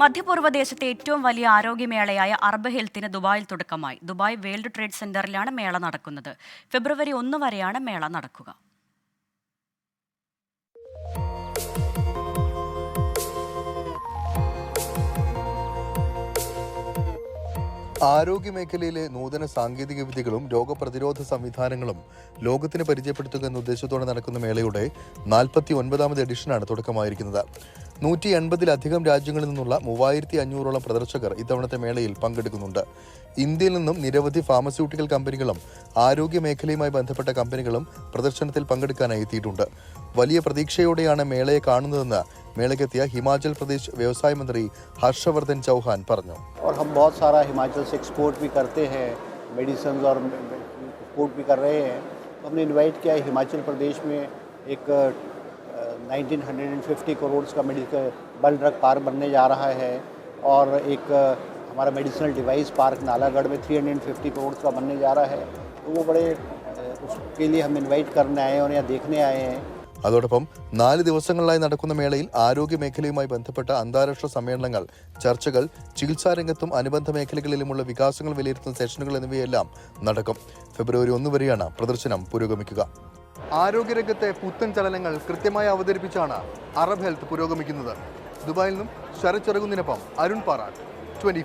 മധ്യപൂർവ ദേശത്തെ ഏറ്റവും വലിയ ആരോഗ്യമേളയായ അർബ് ഹെൽത്തിന് ദുബായിൽ തുടക്കമായി. ദുബായ് വേൾഡ് ട്രേഡ് സെന്ററിലാണ് മേള നടക്കുന്നത്. ഫെബ്രുവരി ഒന്ന് വരെയാണ് മേള നടക്കുക. ആരോഗ്യമേഖലയിലെ നൂതന സാങ്കേതിക വിദ്യകളും രോഗപ്രതിരോധ സംവിധാനങ്ങളും ലോകത്തിന് പരിചയപ്പെടുത്തുക എന്ന ഉദ്ദേശത്തോടെ നടക്കുന്ന മേളയുടെ നാൽപ്പത്തി ഒൻപതാമത് എഡിഷനാണ് തുടക്കമായിരിക്കുന്നത്. നൂറ്റി എൺപതിലധികം രാജ്യങ്ങളിൽ നിന്നുള്ള മൂവായിരത്തി അഞ്ഞൂറോളം പ്രദർശകർ ഇത്തവണത്തെ മേളയിൽ പങ്കെടുക്കുന്നുണ്ട് ഇന്ത്യയിൽ നിന്നും നിരവധി ഫാർമസ്യൂട്ടിക്കൽ കമ്പനികളും ആരോഗ്യ മേഖലയുമായി ബന്ധപ്പെട്ട കമ്പനികളും പ്രദർശനത്തിൽ പങ്കെടുക്കാനായി എത്തിയിട്ടുണ്ട് വലിയ പ്രതീക്ഷയോടെയാണ് മേളയെ കാണുന്നതെന്ന് മേളയ്ക്കെത്തിയ ഹിമാചൽ പ്രദേശ് വ്യവസായ മന്ത്രി ഹർഷവർദ്ധൻ ചൗഹാൻ പറഞ്ഞു और हम बहुत सारा हिमाचल से एक्सपोर्ट भी करते हैं मेडिसिन और एक्सपोर्ट भी कर रहे हैं तो हमने इनवाइट किया है हिमाचल प्रदेश में एक nineteen hundred and fifty crore का मेडिकल बल ड्रग पार्क बनने जा रहा है और एक अ, हमारा मेडिसिनल डिवाइस पार्क नालागढ़ में थ्री हंड्रेड फिफ्टी करोड़ का बनने जा रहा है तो वो बड़े अ, उसके लिए हम इनवाइट करने आए हैं और यहाँ देखने आए हैं അതോടൊപ്പം നാല് ദിവസങ്ങളിലായി നടക്കുന്ന മേളയിൽ ആരോഗ്യ മേഖലയുമായി ബന്ധപ്പെട്ട അന്താരാഷ്ട്ര സമ്മേളനങ്ങൾ ചർച്ചകൾ ചികിത്സാ രംഗത്തും അനുബന്ധ മേഖലകളിലുമുള്ള വികാസങ്ങൾ വിലയിരുത്തുന്ന സെഷനുകൾ എന്നിവയെല്ലാം നടക്കും ഫെബ്രുവരി ഒന്ന് വരെയാണ് പ്രദർശനം പുരോഗമിക്കുക ആരോഗ്യരംഗത്തെ പുത്തൻ ചലനങ്ങൾ കൃത്യമായി അവതരിപ്പിച്ചാണ് അറബ് ഹെൽത്ത് പുരോഗമിക്കുന്നത്. ദുബായിൽ നിന്നും ശരത് ചെറുകുന്നിനൊപ്പം അരുൺ പാറാട്ട്. ട്വന്റി